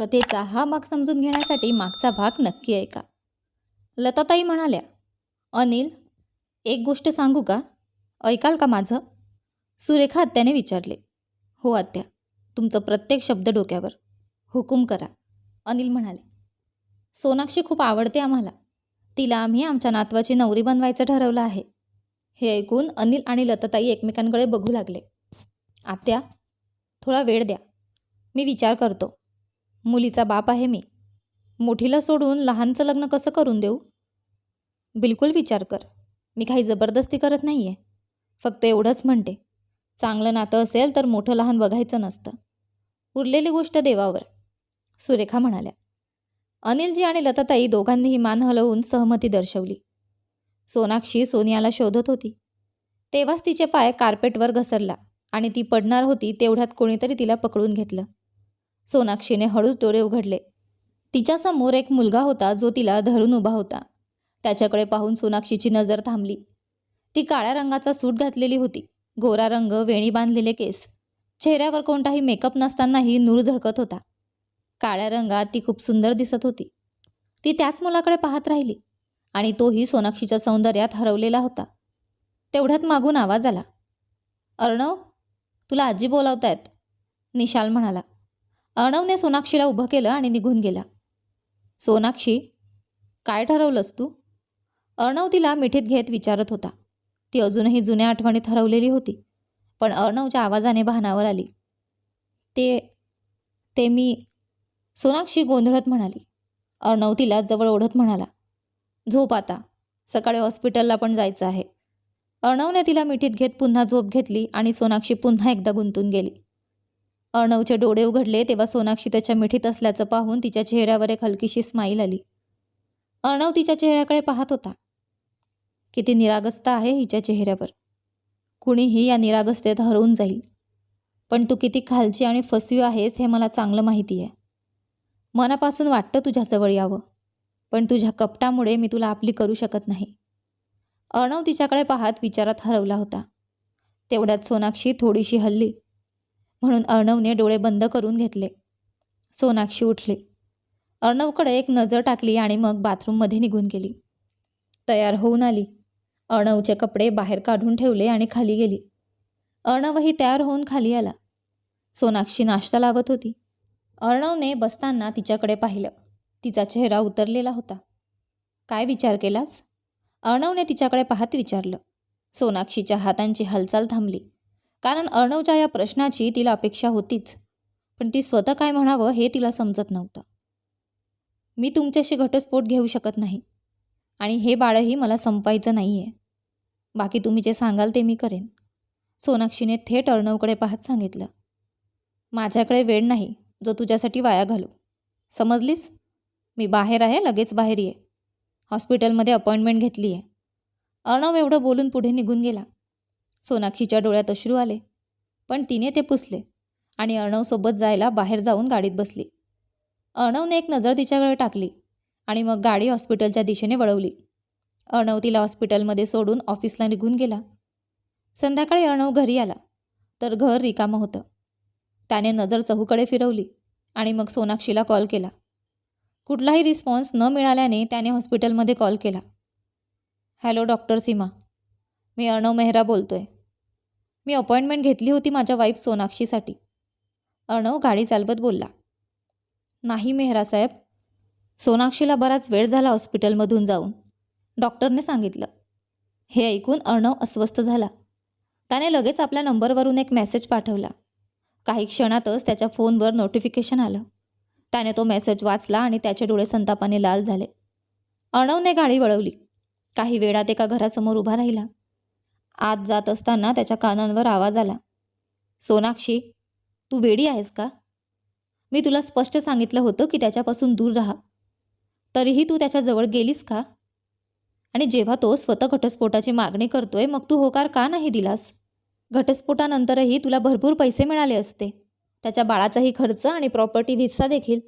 कथेचा हा भाग समजून घेण्यासाठी मागचा भाग नक्की ऐका. लताताई म्हणाल्या अनिल एक गोष्ट सांगू का? ऐकाल का माझं? सुरेखा आत्याने विचारले हो आत्या तुमचं प्रत्येक शब्द डोक्यावर. हुकूम करा. अनिल म्हणाले सोनाक्षी खूप आवडते आम्हाला. तिला आम्ही आमच्या नातवाची नवरी बनवायचं ठरवलं आहे. हे ऐकून अनिल आणि लताताई एकमेकांकडे बघू लागले. आत्या थोडा वेळ द्या. मी विचार करतो. मुलीचा बाप आहे मी. मोठीला सोडून लहानचं लग्न कसं करून देऊ? बिलकुल विचार कर. मी काही जबरदस्ती करत नाही आहे फक्त एवढंच म्हणते. चांगलं नातं असेल तर मोठं लहान बघायचं नसतं. उरलेली गोष्ट देवावर. सुरेखा म्हणाल्या. अनिलजी आणि लताताई दोघांनीही मान हलवून सहमती दर्शवली. सोनाक्षी सोनियाला शोधत होती. तेव्हाच तिचे पाय कार्पेटवर घसरला आणि ती पडणार होती तेवढ्यात कोणीतरी तिला पकडून घेतलं. सोनाक्षीने हळूच डोळे उघडले. तिच्यासमोर एक मुलगा होता जो तिला धरून उभा होता. त्याच्याकडे पाहून सोनाक्षीची नजर थांबली. ती काळ्या रंगाचा सूट घातलेली होती. गोरा रंग वेणी बांधलेले केस. चेहऱ्यावर कोणताही मेकअप नसतानाही नूर झळकत होता. काळ्या रंगात ती खूप सुंदर दिसत होती. ती त्याच मुलाकडे पाहत राहिली आणि तोही सोनाक्षीच्या सौंदर्यात हरवलेला होता. तेवढ्यात मागून आवाज आला. अर्णव तुला आजी बोलावतायत निशाल म्हणाला. अर्णवने सोनाक्षीला उभं केलं आणि निघून गेला. सोनाक्षी काय ठरवलंस तू? अर्णव तिला मिठीत घेत विचारत होता. ती अजूनही जुन्या आठवणीत हरवलेली होती पण अर्णवच्या आवाजाने भानावर आली. ते ते मी सोनाक्षी गोंधळत म्हणाली. अर्णव तिला जवळ ओढत म्हणाला झोप आता सकाळी हॉस्पिटलला पण जायचं आहे. अर्णवने तिला मिठीत घेत पुन्हा झोप घेतली आणि सोनाक्षी पुन्हा एकदा गुंतून गेली. अर्णवचे डोळे उघडले तेव्हा सोनाक्षी त्याच्या मिठीत असल्याचं पाहून तिच्या चेहऱ्यावर एक हलकीशी स्माईल आली. अर्णव तिच्या चेहऱ्याकडे पाहत होता. किती निरागसता आहे हिच्या चेहऱ्यावर. कुणीही या निरागसतेत हरवून जाईल. पण तू किती खालची आणि फसवी आहेस हे मला चांगलं माहिती आहे. मनापासून वाटतं तुझ्याजवळ यावं. पण तुझ्या कपटामुळे मी तुला आपली करू शकत नाही. अर्णव तिच्याकडे पाहत विचारात हरवला होता. तेवढ्यात सोनाक्षी थोडीशी हल्ली. म्हणून अर्णवने डोळे बंद करून घेतले. सोनाक्षी उठली. अर्णवकडे एक नजर टाकली आणि मग बाथरूममध्ये निघून गेली. तयार होऊन आली. अर्णवचे कपडे बाहेर काढून ठेवले आणि खाली गेली. अर्णवही तयार होऊन खाली आला. सोनाक्षी नाश्ता लावत होती. अर्णवने बसताना तिच्याकडे पाहिलं. तिचा चेहरा उतरलेला होता. काय विचार केलास? अर्णवने तिच्याकडे पाहत विचारलं. सोनाक्षीच्या हातांची हालचाल थांबली. कारण अर्णवच्या या प्रश्नाची तिला अपेक्षा होतीच. पण ती स्वतः काय म्हणावं हे तिला समजत नव्हतं. मी तुमच्याशी घटस्फोट घेऊ शकत नाही. आणि हे बाळही मला संपायचं नाही आहे बाकी तुम्ही जे सांगाल ते मी करेन. सोनाक्षीने थेट अर्णवकडे पाहत सांगितलं. माझ्याकडे वेळ नाही. जो तुझ्यासाठी वाया घालू. समजलीस? मी बाहेर आहे लगेच बाहेर ये. हॉस्पिटलमध्ये अपॉइंटमेंट घेतली आहे अर्णव एवढं बोलून पुढे निघून गेला. सोनाक्षीच्या डोळ्यात अश्रू आले. पण तिने ते पुसले आणि अर्णवसोबत जायला बाहेर जाऊन गाडीत बसली. अर्णवने एक नजर तिच्याकडे टाकली आणि मग गाडी हॉस्पिटलच्या दिशेने वळवली. अर्णव तिला हॉस्पिटलमध्ये सोडून ऑफिसला निघून गेला. संध्याकाळी अर्णव घरी आला तर घर रिकामं होतं. त्याने नजर चहूकडे फिरवली आणि मग सोनाक्षीला कॉल केला. कुठलाही रिस्पॉन्स न मिळाल्याने त्याने हॉस्पिटलमध्ये कॉल केला. Hello doctor Seema. मी अर्णव मेहरा बोलतोय. मी अपॉइंटमेंट घेतली होती माझ्या वाईफ सोनाक्षीसाठी. अर्णव गाडी चालवत बोलला. नाही मेहरा साहेब. सोनाक्षीला बराच वेळ झाला हॉस्पिटलमधून जाऊन. डॉक्टरने सांगितलं. हे ऐकून अर्णव अस्वस्थ झाला. त्याने लगेच आपल्या नंबरवरून एक मेसेज पाठवला. काही क्षणातच त्याच्या फोनवर नोटिफिकेशन आलं. त्याने तो मेसेज वाचला आणि त्याचे डोळे संतापाने लाल झाले. अर्णवने गाडी वळवली. काही वेळात एका घरासमोर उभा राहिला. आत जात असताना त्याच्या कानांवर आवाज आला. सोनाक्षी तू वेडी आहेस का? मी तुला स्पष्ट सांगितलं होतं की त्याच्यापासून दूर राहा. तरीही तू त्याच्याजवळ गेलीस का? आणि जेव्हा तो स्वतः घटस्फोटाची मागणी करतोय मग तू होकार का नाही दिलास? घटस्फोटानंतरही तुला भरपूर पैसे मिळाले असते. त्याच्या बाळाचाही खर्च आणि प्रॉपर्टी हिस्सा देखील.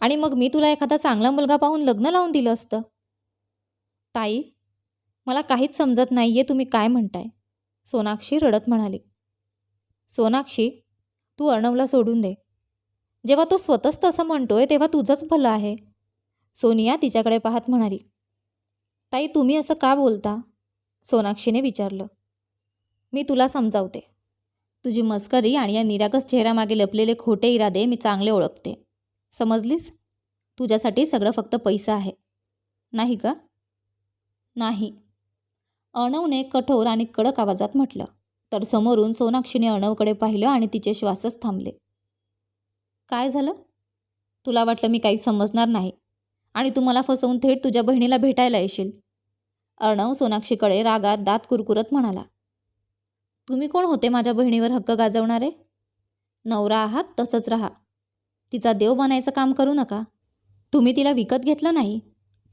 आणि मग मी तुला एखादा चांगला मुलगा पाहून लग्न लावून दिलं असतं. ताई मला काहीच समजत नाही आहे तुम्ही काय म्हणताय. सोनाक्षी रडत म्हणाली. सोनाक्षी तू अर्णवला सोडून दे. जेव्हा तो स्वतःच तसं म्हणतोय तेव्हा तुझंच भलं आहे. सोनिया तिच्याकडे पाहत म्हणाली. ताई तुम्ही असं का बोलता? सोनाक्षीने विचारलं. मी तुला समजावते. तुझी मस्करी आणि या निरागस चेहऱ्यामागे लपलेले खोटे इरादे मी चांगले ओळखते. समजलीस? तुझ्यासाठी सगळं फक्त पैसा आहे. नाही का? नाही. अणवने कठोर आणि कडक आवाजात म्हटलं. तर समोरून सोनाक्षीने अणवकडे पाहिलं आणि तिचे श्वासच थांबले. काय झालं? तुला वाटलं मी काही समजणार नाही आणि तू मला फसवून थेट तुझ्या बहिणीला भेटायला येशील. अर्णव सोनाक्षीकडे रागात दात कुरकुरत म्हणाला. तुम्ही कोण होते माझ्या बहिणीवर हक्क गाजवणारे? नवरा आहात तसंच राहा. तिचा देव बनायचं काम करू नका. तुम्ही तिला विकत घेतलं नाही.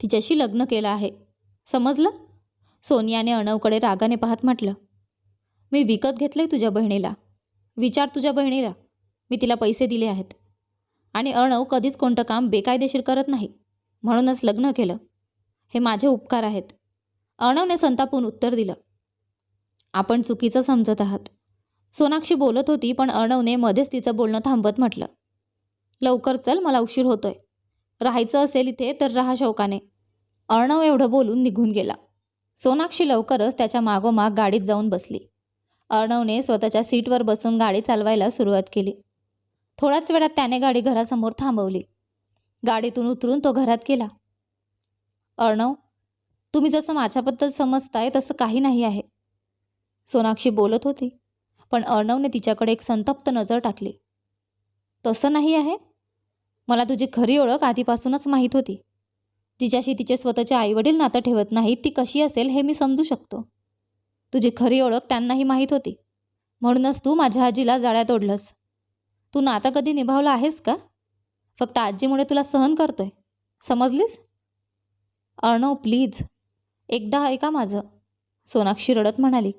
तिच्याशी लग्न केलं आहे. समजलं? सोनियाने अणवकडे रागाने पाहत म्हटलं मी विकत घेतले तुझ्या बहिणीला. विचार तुझ्या बहिणीला. मी तिला पैसे दिले आहेत. आणि अर्णव कधीच कोणतं काम बेकायदेशीर करत नाही. म्हणूनच लग्न केलं. हे माझे उपकार आहेत. अर्णवने संतापून उत्तर दिलं आपण चुकीचं समजत आहात. सोनाक्षी बोलत होती पण अर्णवने मध्येच तिचं बोलणं थांबवत म्हटलं लवकर चल मला उशीर होतोय. राहायचं असेल इथे तर राहा शौकाने. अर्णव एवढं बोलून निघून गेला. सोनाक्षी लवकरच त्याच्या मागोमाग गाडीत जाऊन बसली. अर्णवने स्वतःच्या सीटवर बसून गाडी चालवायला सुरुवात केली. थोड्याच वेळात त्याने गाडी घरासमोर थांबवली. गाडीतून उतरून तो घरात गेला. अर्णव तुम्ही जसं माझ्याबद्दल समजताय तसं काही नाही आहे. सोनाक्षी बोलत होती पण अर्णवने तिच्याकडे एक संतप्त नजर टाकली. तसं नाही आहे? मला तुझी खरी ओळख आधीपासूनच माहीत होती. जिच्याशी तिचे स्वतःचे आईवडील नातं ठेवत नाहीत ती कशी असेल हे मी समजू शकतो. तुझी खरी ओळख त्यांनाही माहीत होती. म्हणूनच तू माझ्या आजीला जाळ्यात ओढलंस. तू नातं कधी निभावलं आहेस का? फक्त आजीमुळे तुला सहन करतोय. समजलीस? अर्णव प्लीज. एकदा ऐका माझं. सोनाक्षी रडत म्हणाली.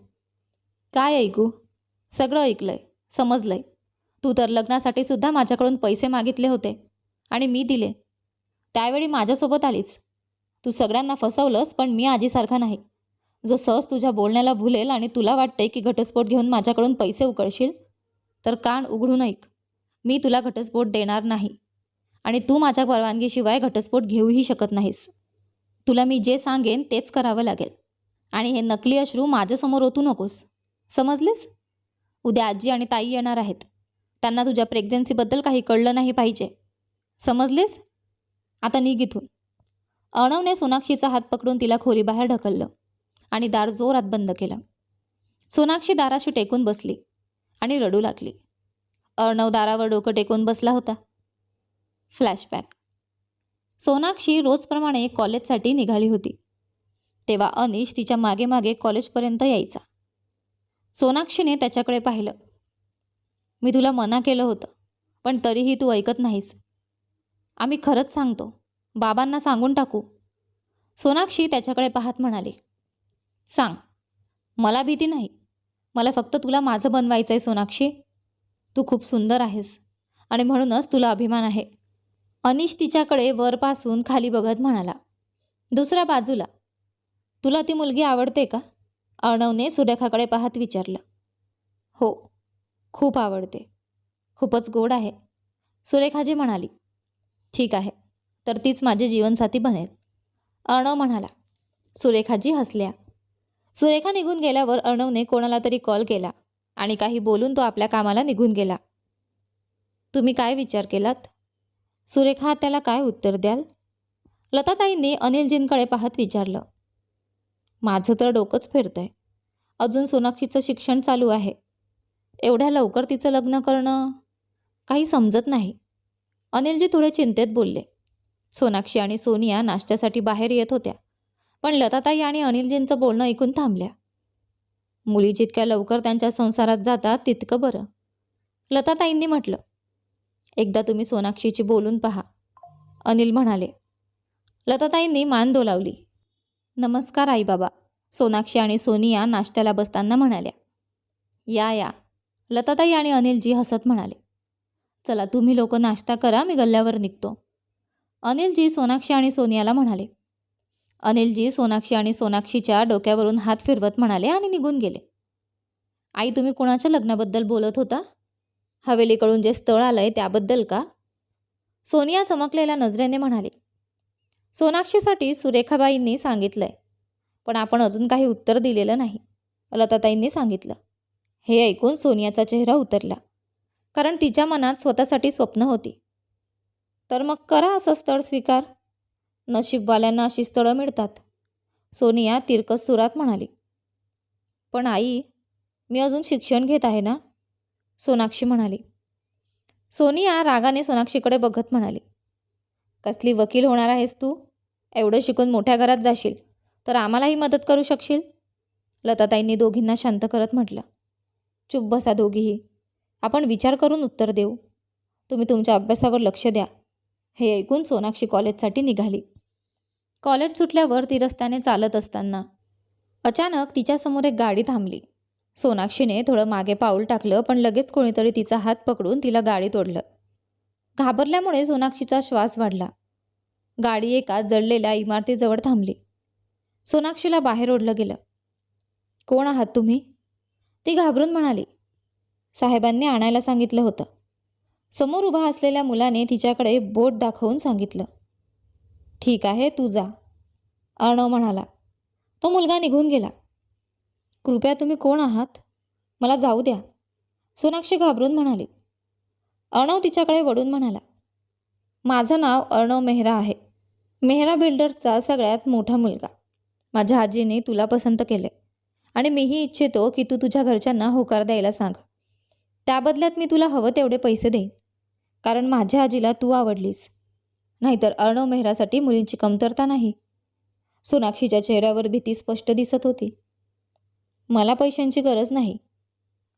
काय ऐकू? सगळं ऐकलंय. समजलंय. तू तर लग्नासाठी सुद्धा माझ्याकडून पैसे मागितले होते आणि मी दिले. त्यावेळी माझ्यासोबत आलीस. तू सगळ्यांना फसवलंस पण मी आजीसारखा नाही. जो सहज तुझ्या बोलण्याला भुलेल आणि तुला वाटतंय की घटस्फोट घेऊन माझ्याकडून पैसे उकळशील तर कान उघडून ऐक. मी तुला घटस्फोट देणार नाही. आणि तू माझ्या परवानगीशिवाय घटस्फोट घेऊही शकत नाहीस. तुला मी जे सांगेन तेच करावं लागेल. आणि हे नकली अश्रू माझ्यासमोर ओतू नकोस. समजलीस? उद्या आजी आणि ताई येणार आहेत. त्यांना तुझ्या प्रेग्नन्सीबद्दल काही कळलं नाही पाहिजे. समजलीस? आता निघ इथून. अर्णवने सोनाक्षीचा हात पकडून तिला खोलीबाहेर ढकललं आणि दार जोरात बंद केलं. सोनाक्षी दाराशी टेकून बसली आणि रडू लागली. अर्णव दारावर डोकं टेकून बसला होता. फ्लॅशबॅक सोनाक्षी रोजप्रमाणे कॉलेजसाठी निघाली होती. तेव्हा अनिश तिच्यामागे मागे कॉलेजपर्यंत यायचा. सोनाक्षीने त्याच्याकडे पाहिलं. मी तुला मना केलं होतं पण तरीही तू ऐकत नाहीस. आम्ही खरंच सांगतो. बाबांना सांगून टाकू. सोनाक्षी त्याच्याकडे पाहत म्हणाली सांग. मला भीती नाही. मला फक्त तुला माझं बनवायचं आहे सोनाक्षी. तू खूप सुंदर आहेस आणि म्हणूनच तुला अभिमान आहे. अनिश तिच्याकडे वरपासून खाली बघत म्हणाला दुसऱ्या बाजूला. तुला ती मुलगी आवडते का? अर्णवने सुरेखाकडे पाहत विचारलं हो खूप आवडते. खूपच गोड आहे. सुरेखाजी म्हणाली ठीक आहे. तर तीच माझी जीवनसाथी बनेल. अर्णव म्हणाला सुरेखाजी हसल्या. सुरेखा निघून गेल्यावर अर्णवने कोणाला तरी कॉल केला आणि काही बोलून तो आपल्या कामाला निघून गेला. तुम्ही काय विचार केलात? सुरेखा त्याला काय उत्तर द्याल? लताताईंनी अनिलजींकडे पाहत विचारलं माझं तर डोकंच फिरतंय. अजून सोनाक्षीचं शिक्षण चालू आहे. एवढ्या लवकर तिचं लग्न करणं काही समजत नाही. अनिलजी थोडे चिंतेत बोलले. सोनाक्षी आणि सोनिया नाश्त्यासाठी बाहेर येत होत्या पण लताताई आणि अनिलजींचं बोलणं ऐकून थांबल्या. मुली जितक्या लवकर त्यांच्या संसारात जातात तितकं बरं. लताताईंनी म्हटलं एकदा तुम्ही सोनाक्षीची बोलून पहा. अनिल म्हणाले. लताताईंनी मान डोलावली नमस्कार आई बाबा सोनाक्षी आणि सोनिया नाश्त्याला बसताना म्हणाल्या. या या लताताई आणि अनिलजी हसत म्हणाले. चला तुम्ही लोक नाश्ता करा मी गल्ल्यावर निघतो. अनिलजी सोनाक्षी आणि सोनियाला म्हणाले. अनिलजी सोनाक्षी आणि सोनाक्षीच्या डोक्यावरून हात फिरवत म्हणाले आणि निघून गेले. आई तुम्ही कुणाच्या लग्नाबद्दल बोलत होता? हवेलीकडून जे स्थळ आलंय त्याबद्दल का? सोनिया चमकलेल्या नजरेने म्हणाली. सोनाक्षीसाठी सुरेखाबाईंनी सांगितलंय पण आपण अजून काही उत्तर दिलेलं नाही लताताईंनी सांगितलं. हे ऐकून सोनियाचा चेहरा उतरला. कारण तिच्या मनात स्वतःसाठी स्वप्न होती. तर मग करा असं स्थळ स्वीकार. नशीबवाल्यांना अशी स्थळं मिळतात. सोनिया तिरकस सुरात म्हणाली. पण आई मी अजून शिक्षण घेत आहे ना? सोनाक्षी म्हणाली. सोनिया रागाने सोनाक्षीकडे बघत म्हणाली. कसली वकील होणार आहेस तू? एवढं शिकून मोठ्या घरात जाशील तर आम्हालाही मदत करू शकशील? लताताईंनी दोघींना शांत करत म्हटलं. चुप बसा दोघीही. आपण विचार करून उत्तर देऊ. तुम्ही तुमच्या अभ्यासावर लक्ष द्या. हे ऐकून सोनाक्षी कॉलेजसाठी निघाली. कॉलेज सुटल्यावर ती रस्त्याने चालत असताना अचानक तिच्यासमोर एक गाडी थांबली. सोनाक्षीने थोडं मागे पाऊल टाकलं पण लगेच कोणीतरी तिचा हात पकडून तिला गाडी तोडलं. घाबरल्यामुळे सोनाक्षीचा श्वास वाढला. गाडी एका जळलेल्या इमारतीजवळ थांबली. सोनाक्षीला बाहेर ओढलं गेलं. कोण आहात तुम्ही? ती घाबरून म्हणाली. साहेबांनी आणायला सांगितलं होतं. समोर उभा असलेल्या मुलाने तिच्याकडे बोट दाखवून सांगितलं. ठीक आहे तू जा अर्णव म्हणाला. तो मुलगा निघून गेला. कृपया तुम्ही कोण आहात? मला जाऊ द्या. सोनाक्षी घाबरून म्हणाली. अर्णव तिच्याकडे वळून म्हणाला. माझं नाव अर्णव मेहरा आहे. मेहरा बिल्डर्सचा सगळ्यात मोठा मुलगा. माझ्या आजीने तुला पसंत केले. आणि मीही इच्छितो की तू तुझ्या घरच्यांना होकार द्यायला सांग. त्या बदल्यात मी तुला हवं तेवढे पैसे देईन. कारण माझ्या आजीला तू आवडलीस. नाहीतर अर्णव मेहरासाठी मुलींची कमतरता नाही. सोनाक्षीच्या चेहऱ्यावर भीती स्पष्ट दिसत होती. मला पैशांची गरज नाही.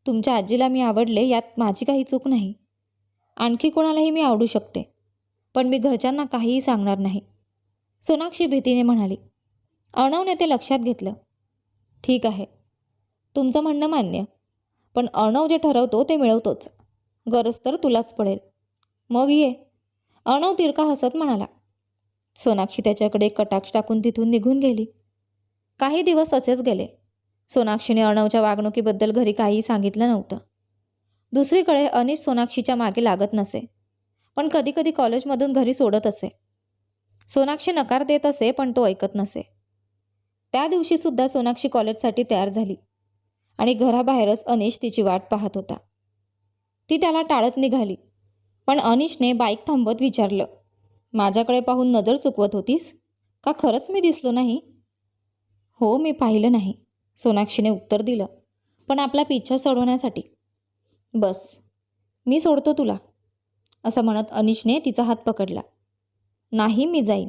तुमच्या आजीला मी आवडले यात माझी काही चूक नाही. आणखी कोणालाही मी आवडू शकते. पण मी घरच्यांना काहीही सांगणार नाही. सोनाक्षी भीतीने म्हणाली अर्णवने ते लक्षात घेतलं. ठीक आहे. तुमचं म्हणणं मान्य. पण अर्णव जे ठरवतो ते मिळवतोच. गरज तर तुलाच पडेल. मग ये. अर्णव तिरका हसत म्हणाला. सोनाक्षी त्याच्याकडे कटाक्ष टाकून तिथून निघून गेली. काही दिवस असेच गेले. सोनाक्षीने अर्णवच्या वागणुकीबद्दल घरी काहीही सांगितलं नव्हतं. दुसरीकडे अनिश सोनाक्षीच्या मागे लागत नसे पण कधीकधी कॉलेजमधून घरी सोडत असे. सोनाक्षी नकार देत असे पण तो ऐकत नसे. त्या दिवशीसुद्धा सोनाक्षी कॉलेजसाठी तयार झाली. आणि घराबाहेरच अनिश तिची वाट पाहत होता. ती त्याला टाळत निघाली. पण अनिशने बाईक थांबवत विचारलं माझ्याकडे पाहून नजर चुकवत होतीस? का खरंच मी दिसलो नाही? हो मी पाहिलं नाही सोनाक्षीने उत्तर दिलं पण आपला पिच्छा सोडवण्यासाठी. बस मी सोडतो तुला असं म्हणत अनिशने तिचा हात पकडला. नाही मी जाईन.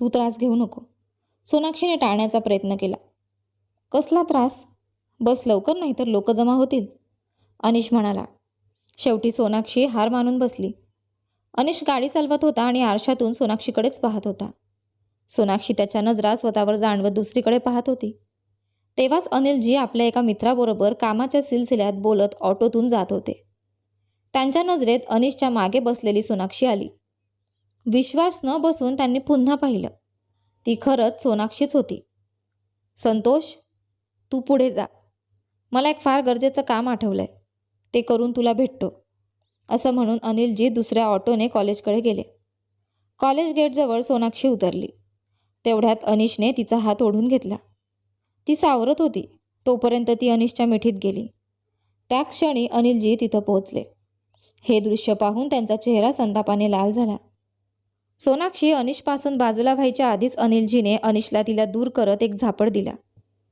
तू त्रास घेऊ नको. सोनाक्षीने टाळण्याचा प्रयत्न केला. कसला त्रास? बस लवकर नाही तर लोक जमा होतील. अनिश म्हणाला. शेवटी सोनाक्षी हार मानून बसली. अनिश गाडी चालवत होता आणि आरशातून सोनाक्षीकडेच पाहत होता. सोनाक्षी त्याच्या नजरा स्वतःवर जाणवत दुसरीकडे पाहत होती. तेव्हाच अनिलजी आपल्या एका मित्राबरोबर कामाच्या सिलसिल्यात बोलत ऑटोतून जात होते. त्यांच्या नजरेत अनिशच्या मागे बसलेली सोनाक्षी आली. विश्वास न बसून त्यांनी पुन्हा पाहिलं. ती खरंच सोनाक्षीच होती. संतोष तू पुढे जा. मला एक फार गरजेचं काम आठवलं आहे ते करून तुला भेटतो. असं म्हणून अनिलजी दुसऱ्या ऑटोने कॉलेजकडे गेले. कॉलेज गेटजवळ सोनाक्षी उतरली. तेवढ्यात अनिशने तिचा हात ओढून घेतला. ती सावरत होती. तोपर्यंत ती अनिशच्या मिठीत गेली. त्या क्षणी अनिलजी तिथं पोहोचले. हे दृश्य पाहून त्यांचा चेहरा संतापाने लाल झाला. सोनाक्षी अनिशपासून बाजूला व्हायच्या आधीच अनिलजीने अनिशला तिला दूर करत एक झापड दिला.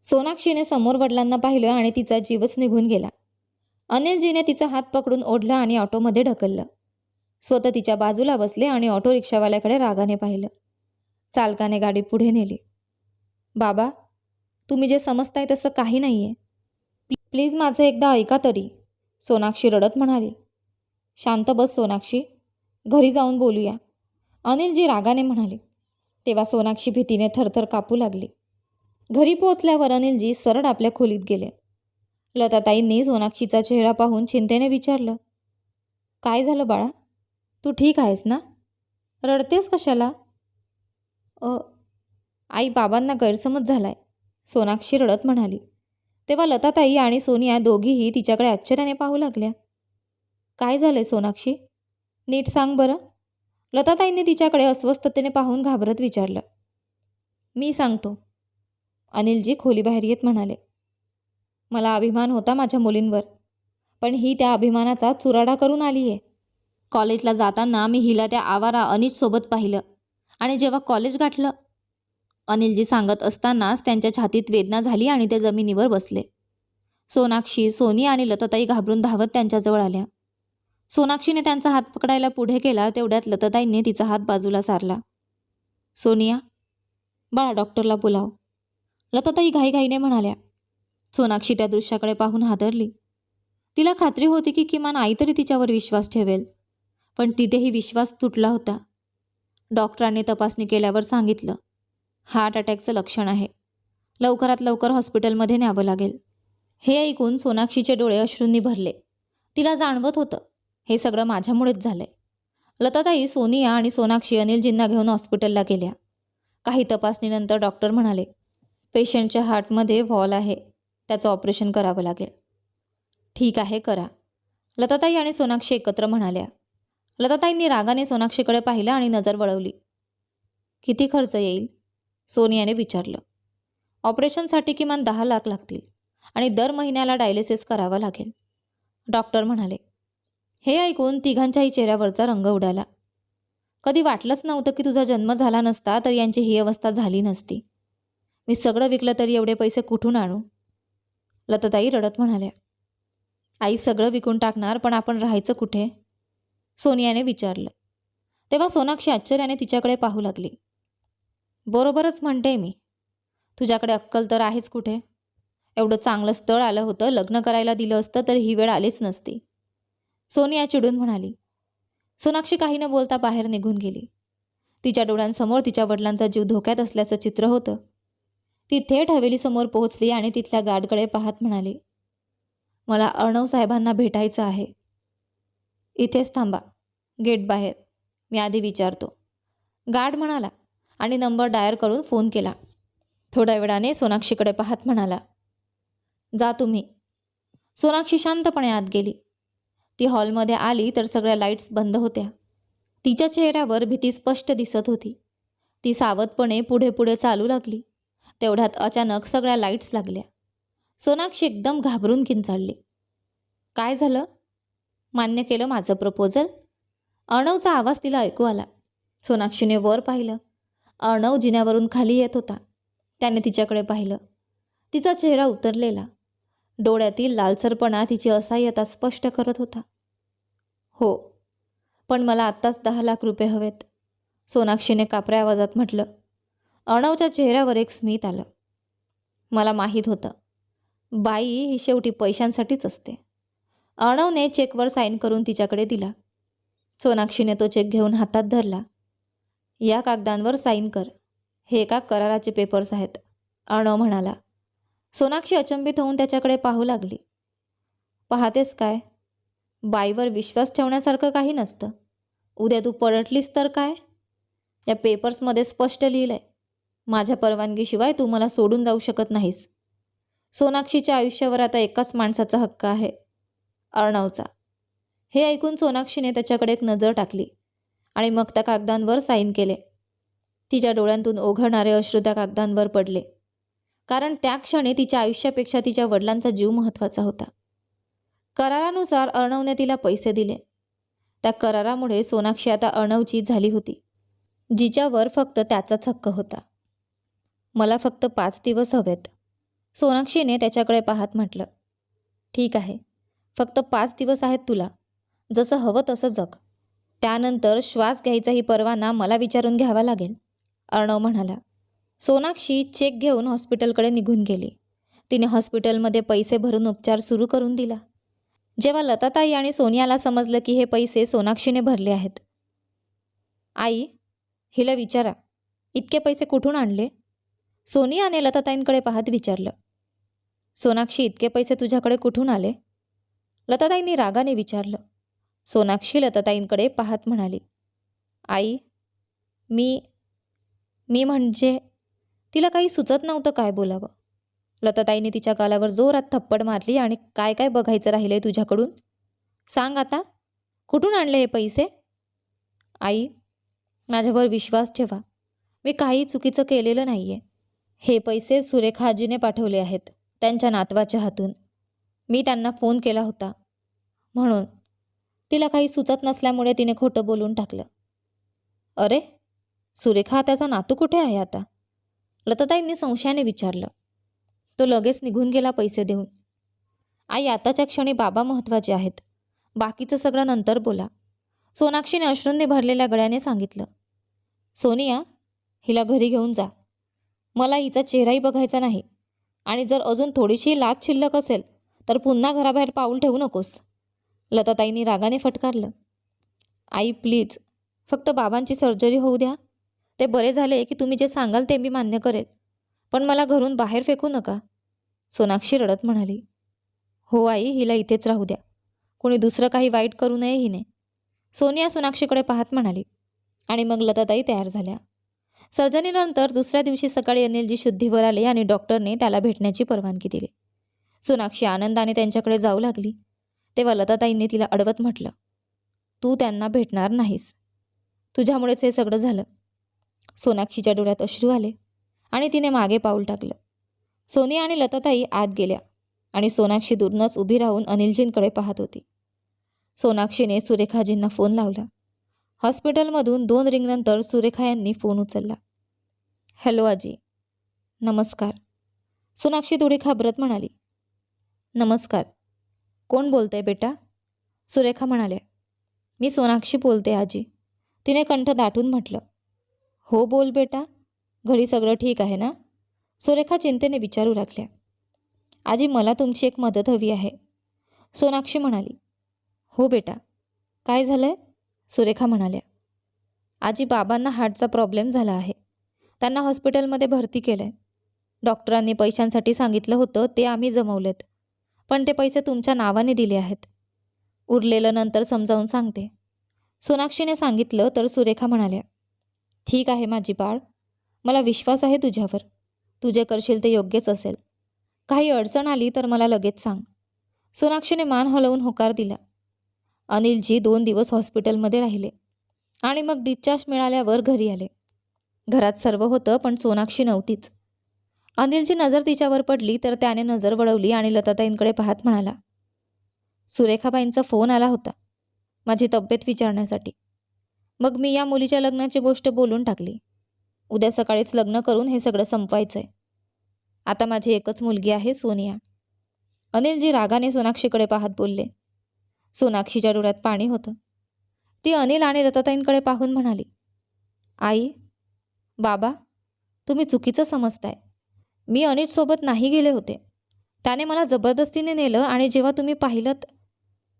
सोनाक्षीने समोर वडिलांना पाहिलं आणि तिचा जीवच निघून गेला. अनिलजीने तिचा हात पकडून ओढला आणि ऑटोमध्ये ढकललं. स्वतः तिच्या बाजूला बसले आणि ऑटो रिक्षावाल्याकडे रागाने पाहिलं. चालकाने गाडी पुढे नेली. बाबा तुम्ही जे समजताय तसं काही नाही आहे प्लीज माझं एकदा ऐका तरी सोनाक्षी रडत म्हणाली. शांत बस सोनाक्षी घरी जाऊन बोलूया. अनिलजी रागाने म्हणाले. तेव्हा सोनाक्षी भीतीने थरथर कापू लागली. घरी पोचल्यावर अनिलजी सरळ आपल्या खोलीत गेले. लताताईंनी सोनाक्षीचा चेहरा पाहून चिंतेने विचारलं काय झालं बाळा? तू ठीक आहेस ना? रडतेस कशाला? अ आई बाबांना गैरसमज झालाय सोनाक्षी रडत म्हणाली. तेव्हा लताताई आणि सोनिया दोघीही तिच्याकडे आश्चर्याने पाहू लागल्या. काय झालंय सोनाक्षी? नीट सांग बरं. लताताईंनी तिच्याकडे अस्वस्थतेने पाहून घाबरत विचारलं. मी सांगतो. अनिलजी खोलीबाहेर येत म्हणाले मला अभिमान होता माझ्या मुलींवर पण ही त्या अभिमानाचा चुराडा करून आली आहे कॉलेजला जाताना मी हिला त्या आवारा अनिशसोबत पाहिलं आणि जेव्हा कॉलेज गाठलं अनिलजी सांगत असतानाच त्यांच्या छातीत वेदना झाली आणि ते जमिनीवर बसले. सोनाक्षी सोनी आणि लताताई घाबरून धावत त्यांच्याजवळ आल्या. सोनाक्षीने त्यांचा हात पकडायला पुढे केला तेवढ्यात लताताईंनी तिचा हात बाजूला सारला. सोनिया बाळा डॉक्टरला बोलाव. लताताई घाईघाईने म्हणाल्या सोनाक्षी त्या दृश्याकडे पाहून हादरली. तिला खात्री होती की किमान आई तरी तिच्यावर विश्वास ठेवेल पण तिथेही विश्वास तुटला होता. डॉक्टरांनी तपासणी केल्यावर सांगितलं हार्ट अटॅकचं लक्षण आहे. लवकरात लवकर हॉस्पिटलमध्ये न्यावं लागेल. हे ऐकून सोनाक्षीचे डोळे अश्रूंनी भरले. तिला जाणवत होतं हे सगळं माझ्यामुळेच झालंय. लताताई सोनिया आणि सोनाक्षी अनिलजींना घेऊन हॉस्पिटलला गेल्या. काही तपासणीनंतर डॉक्टर म्हणाले पेशंटच्या हार्टमध्ये व्हॉल आहे. त्याचं ऑपरेशन करावं लागेल. ठीक आहे करा. लताताई आणि सोनाक्षी एकत्र म्हणाल्या. लताताईंनी रागाने सोनाक्षीकडे पाहिलं आणि नजर वळवली. किती खर्च येईल? सोनियाने विचारलं. ऑपरेशनसाठी किमान दहा लाख लागतील आणि दर महिन्याला डायलिसिस करावा लागेल. डॉक्टर म्हणाले. हे ऐकून तिघांच्याही चेहऱ्यावरचा रंग उडाला. कधी वाटलंच नव्हतं की तुझा जन्म झाला नसता तर यांची ही अवस्था झाली नसती. मी सगळं विकलं तरी एवढे पैसे कुठून आणू? लताताई रडत म्हणाल्या. आई सगळं विकून टाकणार पण आपण राहायचं कुठे? सोनियाने विचारलं. तेव्हा सोनाक्षी आश्चर्याने तिच्याकडे पाहू लागली. बरोबरच म्हणते मी. तुझ्याकडे अक्कल तर आहेच कुठे? एवढं चांगलं स्थळ आलं होतं लग्न करायला दिलं असतं तर ही वेळ आलीच नसती. सोनिया चिडून म्हणाली. सोनाक्षी काही न बोलता बाहेर निघून गेली. तिच्या डोळ्यांसमोर तिच्या वडिलांचा जीव धोक्यात असल्याचं चित्र होतं. ती थेट हवेलीसमोर पोहोचली आणि तिथल्या गार्डकडे पाहत म्हणाली मला अर्णव साहेबांना भेटायचं आहे. इथेच थांबा. गेट बाहेर. मी आधी विचारतो. गार्ड म्हणाला आणि नंबर डायर करून फोन केला. थोड्या वेळाने सोनाक्षीकडे पाहत म्हणाला जा तुम्ही. सोनाक्षी शांतपणे आत गेली. ती हॉलमध्ये आली तर सगळ्या लाईट्स बंद होत्या. तिच्या चेहऱ्यावर भीती स्पष्ट दिसत होती. ती सावधपणे पुढे पुढे चालू लागली. तेवढ्यात अचानक सगळ्या लाईट्स लागल्या. सोनाक्षी एकदम घाबरून किंचाळली. काय झालं? मान्य केलं माझं प्रपोजल? अर्णवचा आवाज तिला ऐकू आला. सोनाक्षीने वर पाहिलं. अर्णव जिन्यावरून खाली येत होता. त्याने तिच्याकडे पाहिलं. तिचा चेहरा उतरलेला. डोळ्यातील लालसरपणा तिची असहाय्यता स्पष्ट करत होता. हो पण मला आत्ताच दहा लाख रुपये हवेत. सोनाक्षीने कापऱ्या आवाजात म्हटलं. अर्णवच्या चेहऱ्यावर एक स्मित आलं. मला माहीत होतं बाई ही शेवटी पैशांसाठीच असते. अर्णवने चेकवर साईन करून तिच्याकडे दिला. सोनाक्षीने तो चेक घेऊन हातात धरला. या कागदांवर साईन कर. हे एका कराराचे पेपर्स आहेत अर्णव म्हणाला. सोनाक्षी अचंबित होऊन त्याच्याकडे पाहू लागली. पाहतेस काय? बाईवर विश्वास ठेवण्यासारखं काही नसतं. उद्या तू पलटलीस तर काय? या पेपर्समध्ये स्पष्ट लिहिलं आहे माझ्या परवानगीशिवाय तू मला सोडून जाऊ शकत नाहीस. सोनाक्षीच्या आयुष्यावर आता एकाच माणसाचा हक्क आहे. अर्णवचा. हे ऐकून सोनाक्षीने त्याच्याकडे एक नजर टाकली आणि मग त्या कागदांवर साईन केले. तिच्या डोळ्यांतून ओघळणारे अश्रू त्या कागदांवर पडले. कारण त्या क्षणी तिच्या आयुष्यापेक्षा तिच्या वडिलांचा जीव महत्त्वाचा होता. करारानुसार अर्णवने तिला पैसे दिले. त्या करारामुळे सोनाक्षी आता अर्णवची झाली होती जिच्यावर फक्त त्याचाच हक्क होता. मला फक्त पाच दिवस हवेत. सोनाक्षीने त्याच्याकडे पाहत म्हटलं ठीक आहे फक्त पाच दिवस आहेत तुला. जसं हवं तसं जग. त्यानंतर श्वास घ्यायचाही परवाना मला विचारून घ्यावा लागेल. अर्णव म्हणाला. सोनाक्षी चेक घेऊन हॉस्पिटलकडे निघून गेली. तिने हॉस्पिटलमध्ये पैसे भरून उपचार सुरू करून दिला. जेव्हा लताताई आणि सोनियाला समजलं की हे पैसे सोनाक्षीने भरले आहेत. आई हिला विचारा. इतके पैसे कुठून आणले? सोनियाने लताताईंकडे पाहत विचारलं सोनाक्षी इतके पैसे तुझ्याकडे कुठून आले? लताताईंनी रागाने विचारलं सोनाक्षी लताताईंकडे पाहत म्हणाली आई मी मी म्हणजे तिला काही सुचत नव्हतं काय बोलावं? लताताईने तिच्या गालावर जोरात थप्पड मारली आणि काय काय बघायचं राहिलंय तुझ्याकडून? सांग आता कुठून आणले हे पैसे? आई माझ्यावर विश्वास ठेवा मी काही चुकीचं केलेलं नाही आहे हे पैसे सुरेखा आजीने पाठवले आहेत त्यांच्या नातवाच्या हातून. मी त्यांना फोन केला होता. म्हणून तिला काही सुचत नसल्यामुळे तिने खोटं बोलून टाकलं. अरे सुरेखा त्याचा नातू कुठे आहे आता? लताताईंनी संशयाने विचारलं. तो लगेच निघून गेला पैसे देऊन. आई आताच्या क्षणी बाबा महत्त्वाचे आहेत. बाकीचं सगळं नंतर बोला. सोनाक्षीने अश्रूंनी भरलेल्या गळ्याने सांगितलं. सोनिया हिला घरी घेऊन जा. मला हिचा चेहराही बघायचा नाही. आणि जर अजून थोडीशी लाच शिल्लक असेल तर पुन्हा घराबाहेर पाऊल ठेवू नकोस. लताताईंनी रागाने फटकारलं. आई प्लीज फक्त बाबांची सर्जरी होऊ द्या. ते बरे झाले की तुम्ही जे सांगाल ते मी मान्य करेल. पण मला घरून बाहेर फेकू नका. सोनाक्षी रडत म्हणाली. हो आई हिला इथेच राहू द्या. कोणी दुसरं काही वाईट करू नये हिने. सोनिया सोनाक्षीकडे पाहत म्हणाली. आणि मग लताताई तयार झाल्या. सर्जनीनंतर दुसऱ्या दिवशी सकाळी अनिलजी शुद्धीवर आले आणि डॉक्टरने त्याला भेटण्याची परवानगी दिली. सोनाक्षी आनंदाने त्यांच्याकडे जाऊ लागली. तेव्हा लताताईंनी तिला अडवत म्हटलं तू त्यांना भेटणार नाहीस. तुझ्यामुळेच हे सगळं झालं. सोनाक्षीच्या डोळ्यात अश्रू आले आणि तिने मागे पाऊल टाकलं. सोनिया आणि लताताई आत गेल्या आणि सोनाक्षी दूरनच उभी राहून अनिलजींकडे पाहत होती. सोनाक्षीने सुरेखाजींना फोन लावला. हॉस्पिटलमधून दोन रिंगनंतर सुरेखा यांनी फोन उचलला. हॅलो आजी. नमस्कार. सोनाक्षी थोडी घाबरत म्हणाली. नमस्कार. कोण बोलतंय बेटा? सुरेखा म्हणाल्या. मी सोनाक्षी बोलते आजी. तिने कंठ दाटून म्हटलं. हो बोल बेटा. घरी सगळं ठीक आहे ना? सुरेखा चिंतेने विचारू लागल्या. आजी मला तुमची एक मदत हवी आहे. सोनाक्षी म्हणाली. हो बेटा. काय झालं आहे सुरेखा म्हणाल्या आजी बाबांना हार्टचा प्रॉब्लेम झाला आहे. त्यांना हॉस्पिटलमध्ये भरती केलं आहे डॉक्टरांनी पैशांसाठी सांगितलं होतं ते आम्ही जमवलेत. पण ते पैसे तुमच्या नावाने दिले आहेत. उरलेलं नंतर समजावून सांगते. सोनाक्षीने सांगितलं तर सुरेखा म्हणाल्या ठीक आहे माझी बाळ. मला विश्वास आहे तुझ्यावर. तू जे करशील ते योग्यच असेल. काही अडचण आली तर मला लगेच सांग. सोनाक्षीने मान हलवून होकार दिला. अनिलजी दोन दिवस हॉस्पिटलमध्ये राहिले आणि मग डिस्चार्ज मिळाल्यावर घरी आले. घरात सर्व होतं पण सोनाक्षी नव्हतीच. अनिलची नजर तिच्यावर पडली तर त्याने नजर वळवली आणि लताताईंकडे पाहत म्हणाला सुरेखाबाईंचा फोन आला होता माझी तब्येत विचारण्यासाठी. मग मी या मुलीच्या लग्नाची गोष्ट बोलून टाकली. उद्या सकाळीच लग्न करून हे सगळं संपवायचं आहे आता माझी एकच मुलगी आहे सोनिया. अनिलजी रागाने सोनाक्षीकडे पाहत बोलले सोनाक्षीच्या डोळ्यात पाणी होतं. ती अनिल आणि लताताईंकडे पाहून म्हणाली आई बाबा तुम्ही चुकीचं समजताय. मी अनिलसोबत नाही गेले होते. त्याने मला जबरदस्तीने नेलं आणि जेव्हा तुम्ही पाहिलं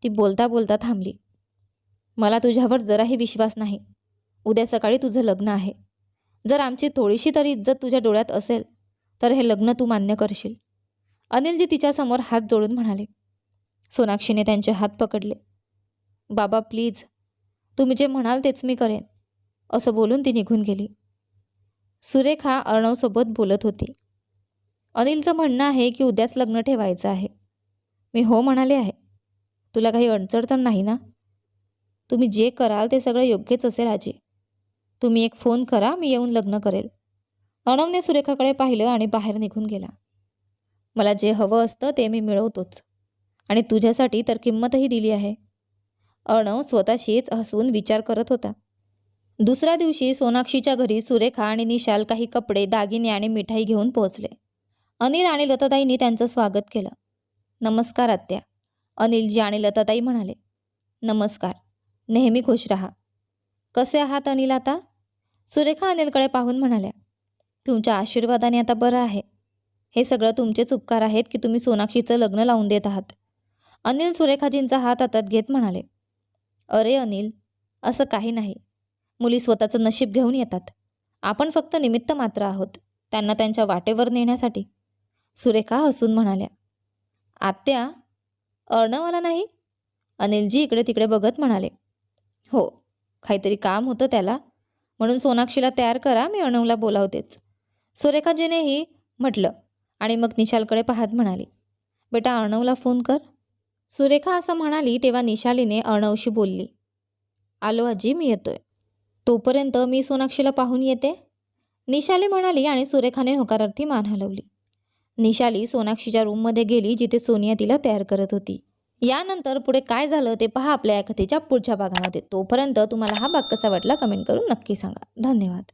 ती बोलता बोलता थांबली. मला तुझ्यावर जराही विश्वास नाही. उद्या सकाळी तुझं लग्न आहे. जर आमची थोडीशी तरी इज्जत तुझ्या डोळ्यात असेल तर हे लग्न तू मान्य करशील. अनिलजी तिच्यासमोर हात जोडून म्हणाले सोनाक्षीने त्यांचे हात पकडले. बाबा प्लीज तुम्ही जे म्हणाल तेच मी करेन असं बोलून ती निघून गेली. सुरेखा अर्णवसोबत बोलत होती. अनिलचं म्हणणं आहे की उद्याच लग्न ठेवायचं आहे. मी हो म्हणाले आहे. तुला काही अडचण तर नाही ना? तुम्ही जे कराल ते सगळं योग्यच असेल आजी. तुम्ही एक फोन करा मी येऊन लग्न करेल. अर्णवने सुरेखाकडे पाहिलं आणि बाहेर निघून गेला. मला जे हवं असतं ते मी मिळवतोच. आणि तुझ्यासाठी तर किंमतही दिली आहे. अर्णव स्वतःशीच हसून विचार करत होता. दुसऱ्या दिवशी सोनाक्षीच्या घरी सुरेखा आणि निशाल काही कपडे दागिने आणि मिठाई घेऊन पोहोचले. अनिल आणि लताताईंनी त्यांचं स्वागत केलं. नमस्कार आत्या. अनिलजी आणि लताताई म्हणाले नमस्कार. नेहमी खुश राहा. कसे आहात अनिल आता? सुरेखा अनिलकडे पाहून म्हणाल्या तुमच्या आशीर्वादाने आता बरं आहे. हे सगळं तुमचेच उपकार आहेत की तुम्ही सोनाक्षीचं लग्न लावून देत आहात. अनिल सुरेखाजींचा हात हातात घेत म्हणाले अरे अनिल असं काही नाही. मुली स्वतःचं नशीब घेऊन येतात. आपण फक्त निमित्त मात्र आहोत त्यांना त्यांच्या वाटेवर नेण्यासाठी. सुरेखा हसून म्हणाल्या आत्या अर्णवाला नाही? अनिलजी इकडे तिकडे बघत म्हणाले हो काहीतरी काम होतं त्याला. म्हणून सोनाक्षीला तयार करा मी अर्णवला बोलावतेच. सुरेखाजीनेही म्हटलं आणि मग निशालकडे पाहत म्हणाली बेटा अर्णवला फोन कर. सुरेखा असं म्हणाली तेव्हा निशालीने अर्णवशी बोलली आलो आजी मी येतोय. तोपर्यंत मी सोनाक्षीला पाहून येते. निशाली म्हणाली आणि सुरेखाने होकारार्थी मान हलवली. निशाली सोनाक्षीच्या रूममध्ये गेली जिथे सोनिया तिला तयार करत होती. यानंतर पुढे काय झालं ते पहा आपल्या या कथेच्या पुढच्या भागामध्ये. तोपर्यंत तुम्हाला हा भाग कसा वाटला कमेंट करून नक्की सांगा. धन्यवाद.